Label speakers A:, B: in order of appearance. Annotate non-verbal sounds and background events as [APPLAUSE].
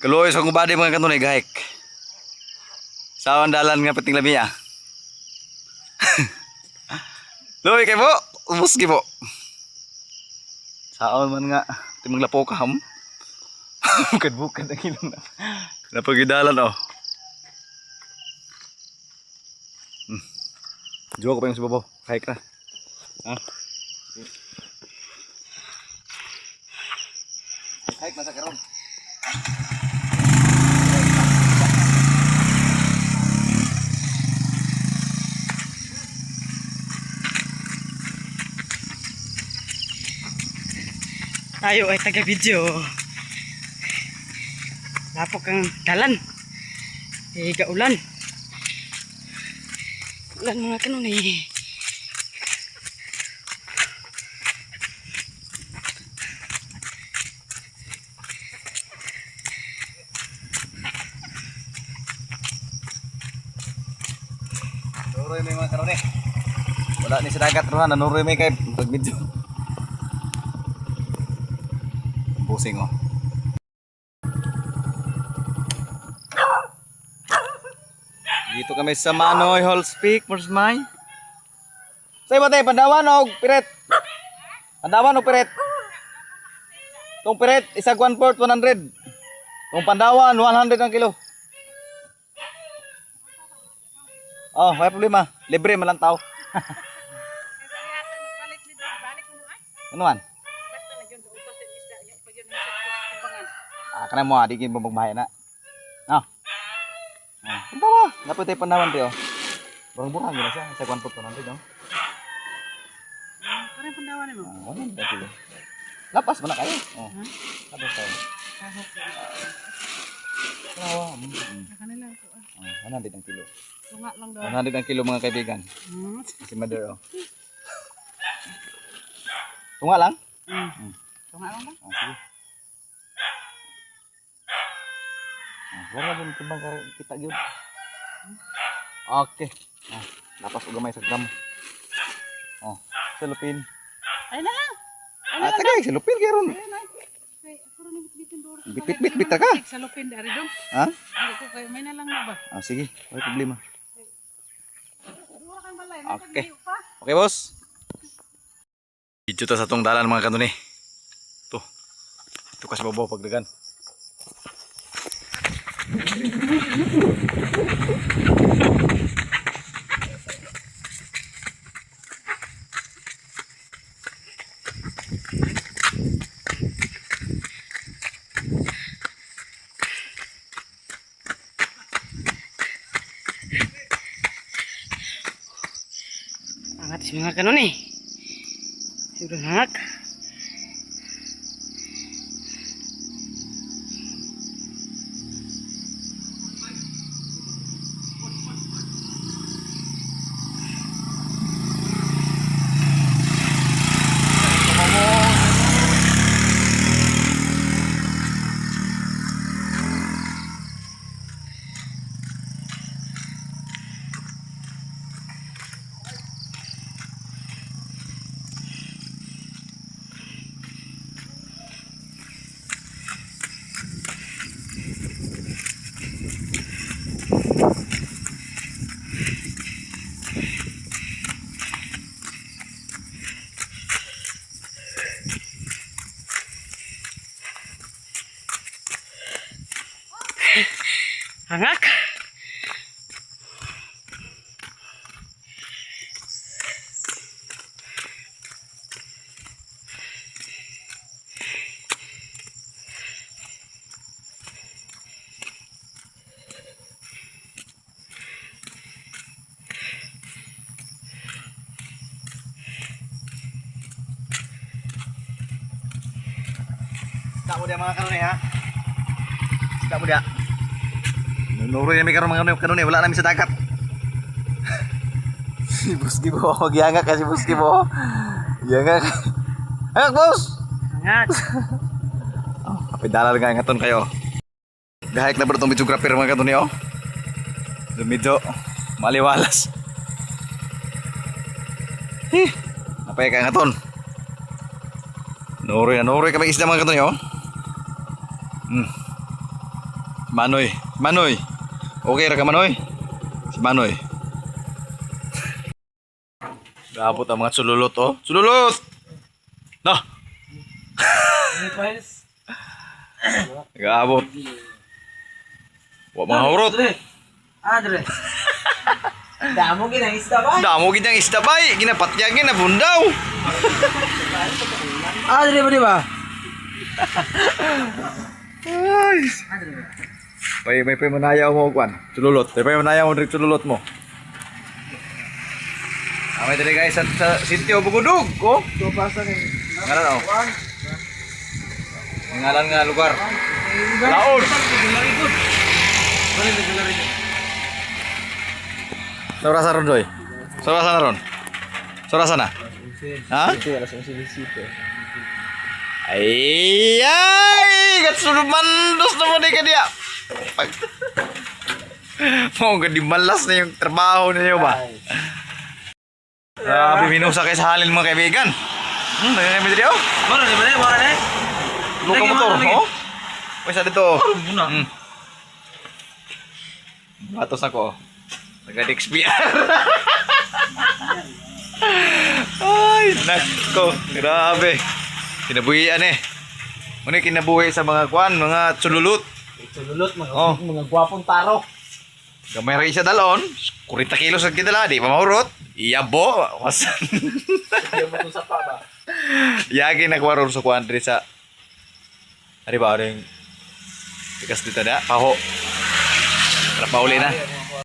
A: Kaluoy sa body mga kanunay gahik. Sa dalan nga pating labi ah. [LAUGHS] Luoy kay mo, ubos gi mo. Saon man nga timang lapo ka ham. [LAUGHS] Bukad-bukad ang ilong na. Napagidalan oh. Hmm. Ko pa yung Bobo. Kahit ka. Ha? Kahit nasa karon.
B: Tayo ay taga-video. Lapok ang dalan. Eh, gaulan. Ulan mga kanon eh.
A: Nuroy may mga karon eh. Wala ni sa dagat ron, nanuroy may kay pag medyo. Pusing oh. Dito kami sa Manoy Hall Speak, Morsmay. Say mo tayo, pandawan o piret? Pandawan o piret? Itong piret, isa 1 port 100. Itong pandawan, 100 ang kilo. Oh, may problema. Libre tao. [LAUGHS] ano man? Kana mo, di kin magbahay na. No. Ah, punta mo. Dapat tayo panawan tayo. Burang-burang gina siya. Sa kwan po to nanti, no?
B: Parang pandawan mo.
A: Ah, wala na tayo. Lapas mo na kayo. Oh. Lapas tayo. Kawa. Mm, mm.
B: Kanila ko ah.
A: Ah, 100 ang kilo.
B: Tunga lang daw.
A: 100 ang kilo mga kaibigan.
B: Hmm.
A: Si Mother, oh. Tunga lang?
B: Hmm. Tunga lang ba?
A: Ah, sige. Wala kumbang kar- kita yun. Okay. Ah, lapas ko gamay sa gram. Oh, salupin.
B: Ay na lang.
A: Ah, tagay, salupin kayo ron.
B: Bitin duro.
A: Bit-bit-bit ka.
B: Sa lupin dari dong.
A: Ha?
B: Ko kayo may na lang ba?
A: Ah, sige, wala problema. Okay. Okay, boss. Dito ta sa tong dalan mga kanuni. To. Ito kasi babaw pagdagan.
B: Angat si mga kanon eh. Siguro hangak. Hangak.
A: Sida mo dia mga kanuni ha. Nunuroy na may karon mga kanuni, wala namin sa dagat. [LAUGHS] si Buski mo, magyanga kasi Buski mo. Yanga. Hangak, boss!
B: Hangak. [LAUGHS]
A: Kapidala lang ngaton kayo. Gahik na ba itong videographer mga kanuni oh. So, medyo maliwalas. Eh, napay ka ngaton. Nuroy na nuroy kami isda mga kanuni oh. Hmm. Manoy. Manoy. Okay ra ka Manoy? Si Manoy. Gabot ang mga sululot oh. Sululot! No! [LAUGHS] Gabot. Wa mga hurot.
C: Andre. Damo ginang isda ba?
A: Damo gid ang isda bay, ginapatyagin na bundaw.
C: Andre ba di [LAUGHS] ba?
A: Ay. Pay may pay manayaw mo kwan. Sululot. Pay pay manayaw mo direk sululot mo. Amay diri guys sa, sa sitio Bugudug, oh.
C: Ito pa sa kin.
A: Ngalan oh. Ngalan nga lugar. Laon. Sora sa ron. Sora sa ron. Sora sa na. Ha? Gat sunod mandos na mo di ka diya. Pag... Mo gadi malas [LAUGHS] na yung trabaho ninyo ba? Grabe minusa kay sa halin mga kaibigan. Hmm, nangyayari mo dito? oh.
C: Moro di ba di? Moro di?
A: Buka motor, oh? Pwesa dito.
C: Muna.
A: Hmm. Batos ako. Nag-XPR. Ay, nako. Grabe. Kinabuhian eh. Muna kinabuhi sa mga kwan, mga sululot.
C: Sululot mga
A: Oh.
C: mga gwapong taro.
A: Gamay ra isa dalon, 40 kilos ang kidala, di pa mahurot. Iyabo, wasan. [LAUGHS]
C: Mo itong sapa ba?
A: Yagi nagwaror sa kwan diri sa Ari ba yung Tikas dito na, paho. Para pauli na.